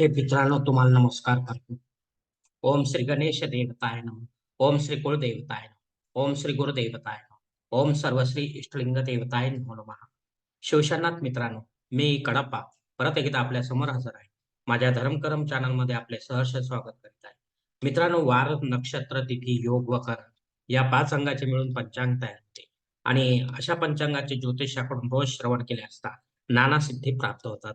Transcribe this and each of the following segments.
हे मित्रांनो तुम्हाला नमस्कार करतो. ओम श्री गणेश देवताय नम. ओम श्री कुलदेवताय नम. ओम श्री गुरुदेवताय नम. ओम सर्वश्री इष्टलिंग देवताय नमो नमः. शिवशरणात मित्रांनो मी कडप्पा. परत एकदा आपल्यासमोर हजर आहे. माझ्या धर्मकरम चॅनलमध्ये आपले सहर्ष स्वागत करीत आहे. मित्रांनो वार नक्षत्र तिथी योग व करण या पाच अंगाचे मिळून पंचांग तयार होते. आणि अशा पंचांगाचे ज्योतिषाकडून रोज श्रवण केले असता नाना सिद्धी प्राप्त होतात.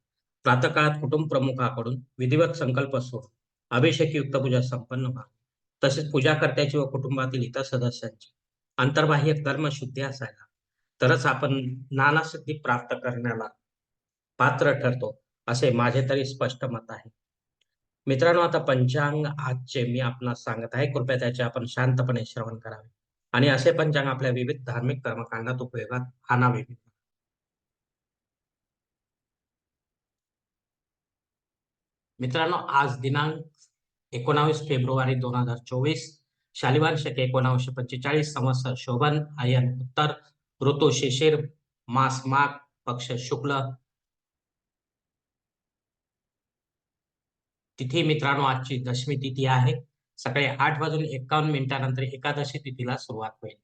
प्रातकाळात कुटुंब प्रमुखाकडून विधिवत संकल्प सोड अभिषेकयुक्त पूजा संपन्न व्हा. तसेच पूजाकर्त्याची व कुटुंबातील इतर सदस्यांची अंतर्बाह्य कर्मशुद्धी असायला. तरच आपण नाना सिद्धी प्राप्त करण्याला पात्र ठरतो असे माझे तरी स्पष्ट मत आहे. मित्रांनो आता पंचांग आजचे मी आपणास सांगत आहे. कृपया त्याचे आपण शांतपणे श्रवण करावे. आणि असे पंचांग आपल्या विविध धार्मिक कर्मकांडात उपयोगात आणावे मित्रांनो आज दिनांक एकोणावीस फेब्रुवारी दोन हजार चोवीस. शालिवार शके एकोणावीसशे पंचेचाळीस संवत्सर शोभन आयन उत्तर ऋतू शिशिर मास माघ पक्ष शुक्ल. तिथी मित्रांनो आजची दशमी तिथी आहे. सकाळी आठ वाजून एकावन्न मिनिटानंतर एकादशी तिथीला सुरुवात होईल.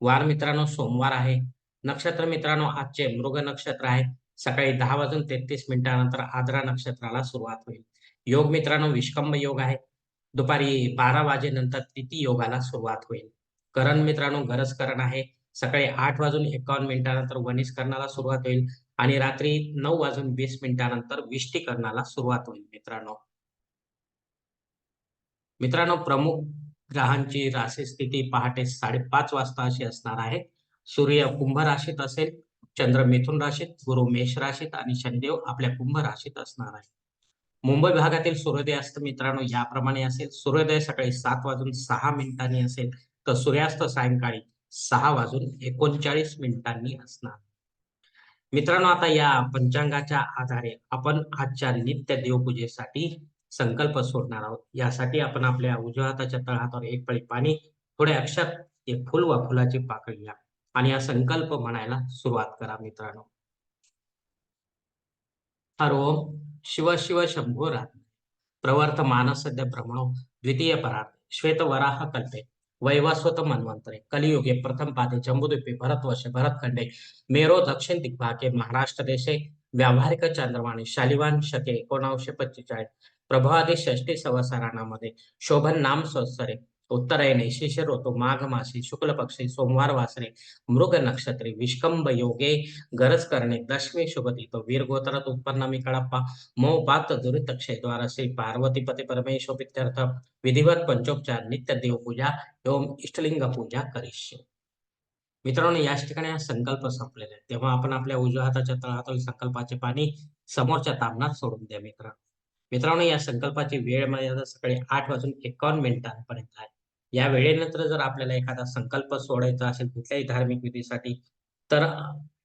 वार मित्रांनो सोमवार आहे. नक्षत्र मित्रांनो आजचे मृग नक्षत्र आहे. सकाळी दहा वाजून तेहतीस मिनिटानंतर आद्रा नक्षत्राला सुरुवात होईल. योग मित्रांनो विष्कंभ योग आहे. दुपारी बारा वाजेनंतर तिथी योगाला सुरुवात होईल. करण मित्रांनो गरज करण आहे. सकाळी आठ वाजून एकावन्न मिनिटानंतर वनिष्करणाला सुरुवात होईल आणि रात्री नऊ वाजून वीस मिनिटानंतर विष्टीकरणाला सुरुवात होईल मित्रांनो. मित्रांनो प्रमुख ग्रहांची राशी स्थिती पहाटे साडेपाच वाजता अशी असणार आहे. सूर्य कुंभ राशीत असेल चंद्र मिथुन राशीत गुरु मेष राशीत आणि शनिदेव आपल्या कुंभ राशीत असणार आहे मुंबई भागातील सूर्योदयस्त मित्रांनो याप्रमाणे असेल. सूर्योदय सकाळी सात वाजून सहा मिनिटांनी असेल. तर सूर्यास्त सायंकाळी सहा वाजून एकोणचाळीस मिनिटांनी असणार. मित्रांनो आता या पंचांगाच्या आधारे आपण आजच्या नित्य देवपूजेसाठी संकल्प सोडणार आहोत. यासाठी आपण आपल्या उजव्या हाताच्या तळहातावर एक पळी पाणी थोडे अक्षर एक फुल व फुलाची पाकळी घ्या. आणि हा संकल्प म्हणायला सुरुवात करा मित्रांनो. हर ओम. शिव शिव शंभो रात्र प्रवर्त मानसद्य भ्रमणो द्वितीय परार्थ श्वेत वराह कल्पे. वैवस्वत मन्वंतरे कलियुगे प्रथम पादे जम्बुद्वीपे भरतवर्षे भरतखंडे मेरो दक्षिण दिग्भागे महाराष्ट्र देशे. व्यावहारिक चंद्रवाणी शालिवान शके एकोणावीसशे पंचेचाळीस प्रभावादी षष्टी संवत्सराणामध्ये शोभन नाम संवत्सरे उत्तरायणे शिशिर ऋतू माघ मासे शुक्ल पक्षी सोमवार वासरे मृग नक्षत्रे विष्कंभ योगे गरज करणे दशमी शुभती तो वीर गोत्रात उत्पन्न मी कळप्पा मो पात दुरित क्षेद्वार श्री पार्वती पती परमेश्वर विधिवत पंचोपचार नित्य देवपूजा एवं इष्टलिंग पूजा करिष्य। मित्रांनो याच ठिकाणी हा संकल्प संपलेला आहे. तेव्हा आपण आपल्या उजव्या हाताच्या तळहातातील संकल्पाचे पाणी समोरच्या तामणात सोडून द्या मित्रांनो. मित्रांनो या संकल्पाची वेळ मर्यादा सकाळी आठ वाजून एकावन्न मिनिटांपर्यंत आहे. या वेळेनंतर जर आपल्याला एखादा संकल्प सोडायचा असेल कुठल्याही धार्मिक विधीसाठी तर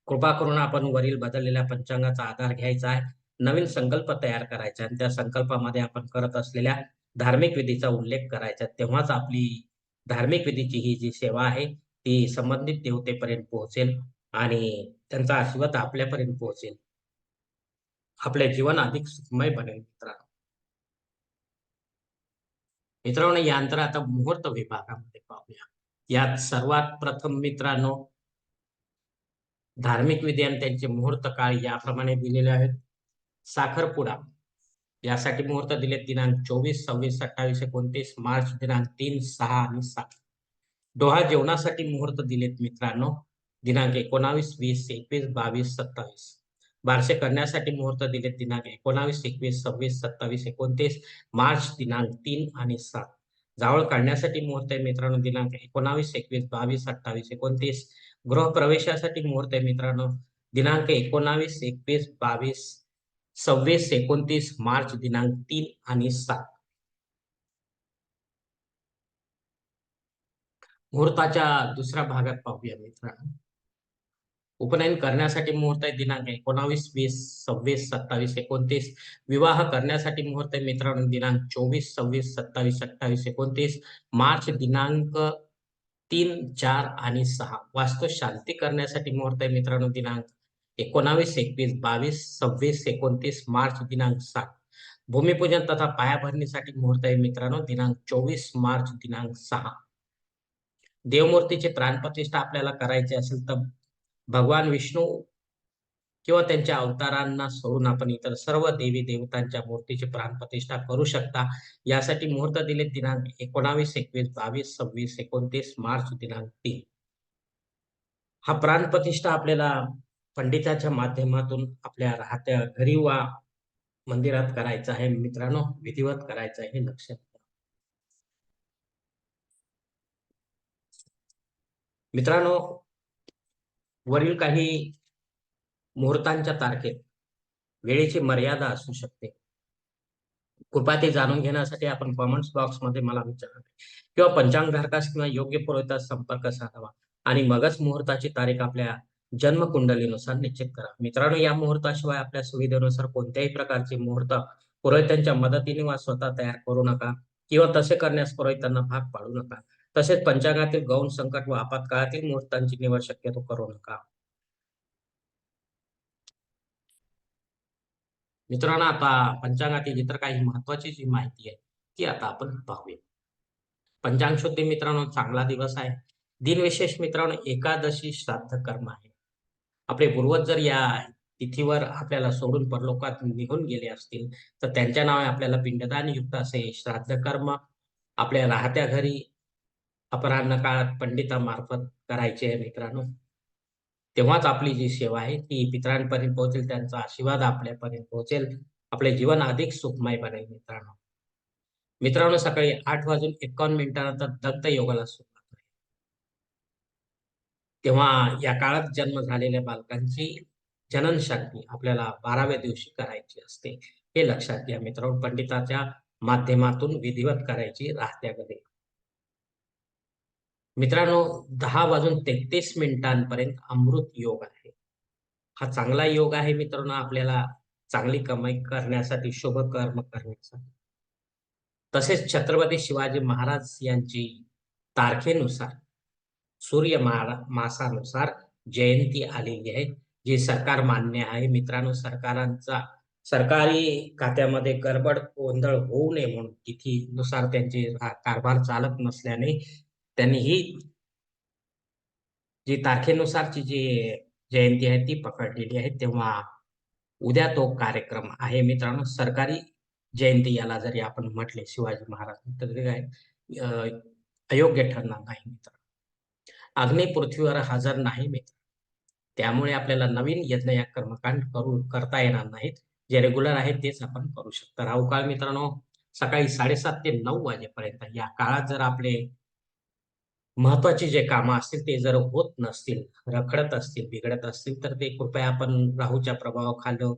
कृपा करून आपण वरील बदललेल्या पंचांगाचा आधार घ्यायचा आहे. नवीन संकल्प तयार करायचा आणि त्या संकल्पामध्ये आपण करत असलेल्या धार्मिक विधीचा उल्लेख करायचा तेव्हाच आपली धार्मिक विधीची ही जी सेवा आहे ती संबंधित देवतेपर्यंत पोहोचेल आणि त्यांचा आशीर्वाद आपल्यापर्यंत पोहोचेल. आपले जीवन अधिक सुखमय बनेल मित्रांनो. मित्रांनो यानंतर आता मुहूर्त विभागामध्ये पाहूया. यात सर्वात प्रथम मित्रांनो धार्मिक विधी आणि त्यांचे मुहूर्त काळ याप्रमाणे दिलेले आहेत. साखरपुडा यासाठी मुहूर्त दिले दिनांक चोवीस सव्वीस अठ्ठावीस एकोणतीस मार्च दिनांक तीन सहा आणि सात. डोहा जेवणासाठी मुहूर्त दिलेत मित्रांनो दिनांक एकोणावीस वीस एकवीस बावीस सत्तावीस. बारसे करण्यासाठी मुहूर्त दिले. दिनांक एकोणावीस एकवीस सव्वीस सत्तावीस एकोणतीस मार्च दिनांक तीन आणि सात. जावळ काढण्यासाठी मुहूर्त आहे मित्रांनो दिनांक एकोणावीस एकवीस बावीस अठ्ठावीस एकोणतीस. गृहप्रवेशासाठी मुहूर्त आहे मित्रांनो दिनांक एकोणावीस एकवीस बावीस सव्वीस एकोणतीस मार्च दिनांक तीन आणि सात. मुहूर्ताच्या दुसऱ्या भागात पाहूया मित्रांनो. उपनयन करण्यासाठी मुहूर्त आहे दिनांक एकोणावीस वीस सव्वीस सत्तावीस एकोणतीस. विवाह करण्यासाठी मुहूर्त आहे मित्रांनो दिनांक चोवीस सव्वीस सत्तावीस अठ्ठावीस एकोणतीस. मार्च दिनांक तीन चार आणि सहा. वास्तू शांती करण्यासाठी मुहूर्त आहे मित्रांनो दिनांक एकोणावीस एकवीस बावीस सव्वीस एकोणतीस. मार्च दिनांक सात. भूमिपूजन तथा पायाभरणीसाठी मुहूर्त आहे मित्रांनो दिनांक चोवीस मार्च दिनांक सहा. देवमूर्तीची प्राणप्रतिष्ठा आपल्याला करायची असेल तर भगवान विष्णू किंवा त्यांच्या अवतारांना सोडून आपण इतर सर्व देवी देवतांच्या मूर्तीची प्राणप्रतिष्ठा करू शकता. यासाठी मुहूर्त दिले दिनांक एकोणावीस एकवीस बावीस सव्वीस एकोणतीस मार्च दिनांक तीन. हा प्राणप्रतिष्ठा आपल्याला पंडिताच्या माध्यमातून आपल्या राहत्या घरी वा मंदिरात करायचा आहे. मित्रांनो विधिवत करायचं आहे हे लक्षात मित्रांनो वरील काही मुहूर्तांच्या तारखेत वेळेची मर्यादा असू शकते. कृपया ते जाणून घेण्यासाठी आपण कॉमेंट्स बॉक्समध्ये मला विचारा. किंवा पंचांगधारकास किंवा योग्य पुरोहितास संपर्क साधावा आणि मगच मुहूर्ताची तारीख आपल्या जन्मकुंडलीनुसार निश्चित करा. मित्रांनो या मुहूर्ताशिवाय आपल्या सुविधेनुसार कोणत्याही प्रकारचे मुहूर्त पुरोहितांच्या मदतीने वा स्वतः तयार करू नका किंवा तसे करण्यास पुरोहितांना भाग पाडू नका. तसेच पंचांगातील गौण संकट व आपत्काळातील मुहूर्तांची निवड शक्यतो करू नका. मित्रांनो आता पंचांगातील इतर काही महत्वाची जी माहिती आहे ती आता आपण पाहूया. पंचांग शुद्धी मित्रांनो चांगला दिवस आहे. दिनविशेष मित्रांनो एकादशी श्राद्ध कर्म आहे. आपले पूर्वज जर या तिथीवर आपल्याला सोडून परलोकात निघून गेले असतील तर त्यांच्या नावे आपल्याला पिंडदान युक्त असे श्राद्ध कर्म आपल्या राहत्या घरी अपराह्न काळात पंडितामार्फत करायचे आहे मित्रांनो. तेव्हाच आपली जी सेवा आहे ती मित्रांपर्यंत पोहोचेल त्यांचा आशीर्वाद आपल्यापर्यंत पोहोचेल. आपले जीवन अधिक सुखमय बनेल मित्रांनो. मित्रांनो सकाळी आठ वाजून एकावन्न मिनिटानंतर दत्त योगाला सुरुवात आहे तेव्हा या काळात जन्म झालेल्या बालकांची जनन आपल्याला बाराव्या दिवशी करायची असते. हे लक्षात घ्या मित्रांनो पंडिताच्या माध्यमातून विधिवत करायची राहत्या मित्रांनो दहा वाजून तेहतीस मिनिटांपर्यंत अमृत योग आहे. हा चांगला योग आहे मित्रांनो आपल्याला चांगली कमाई करण्यासाठी शुभ कर्म करण्यासाठी. तसेच छत्रपती शिवाजी महाराज यांची तारखेनुसार सूर्य मासानुसार जयंती आलेली आहे जी सरकार मान्य आहे. मित्रांनो सरकारांचा सरकारी खात्यामध्ये गडबड गोंधळ होऊ नये म्हणून तिथीनुसार त्यांचे कारभार चालत नसल्याने त्यांनी ही जी तारखेनुसारची जी जयंती आहे ती पकडलेली आहे तेव्हा उद्या तो कार्यक्रम आहे मित्रांनो. सरकारी जयंती याला जरी आपण म्हटले शिवाजी महाराज काय अयोग्य ठरणार नाही मित्र अग्नी पृथ्वीवर हजर नाही मित्र त्यामुळे आपल्याला नवीन यज्ञ या कर्मकांड करू करता येणार नाहीत. जे रेग्युलर आहेत तेच आपण करू शकतो. राहू काळ मित्रांनो सकाळी साडेसात ते नऊ वाजेपर्यंत या काळात जर आपले महत्वाची जे कामं असतील ते जर होत नसतील रखडत असतील बिघडत असतील तर ते कृपया आपण राहूच्या प्रभावाखाली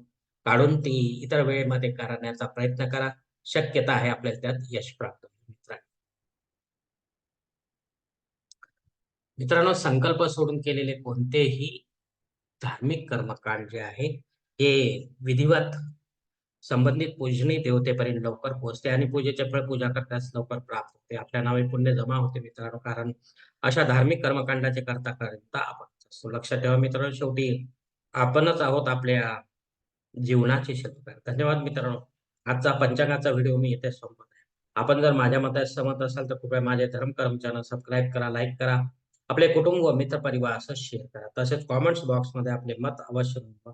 काढून ती इतर वेळेमध्ये करण्याचा प्रयत्न करा. शक्यता आहे आपल्याला त्यात यश प्राप्त मित्रांनो. मित्रांनो संकल्प सोडून केलेले कोणतेही धार्मिक कर्मकांड जे आहे हे विधिवत संबंधित पूजनीय देवतेपर्यंत लवकर पोहोचते आणि पूजेचे फळ पूजा करताच लवकर प्राप्त होते. आपल्या नावे पुण्य जमा होते मित्रांनो कारण अशा धार्मिक कर्मकांडाचे करता करता आपण. लक्षात ठेवा मित्रांनो शेवटी आपणच आहोत आपल्या जीवनाचे शिल्पकार धन्यवाद मित्रांनो. आजचा पंचांगाचा व्हिडिओ मी इथे संपत आहे. आपण जर माझ्या मतात सहमत असाल तर कृपया माझे धर्म कर्मचाऱ्यांना सबस्क्राईब करा लाईक करा. आपले कुटुंब व मित्र परिवार असं शेअर करा. तसेच कॉमेंट्स बॉक्समध्ये आपले मत अवश्य नोंदवा.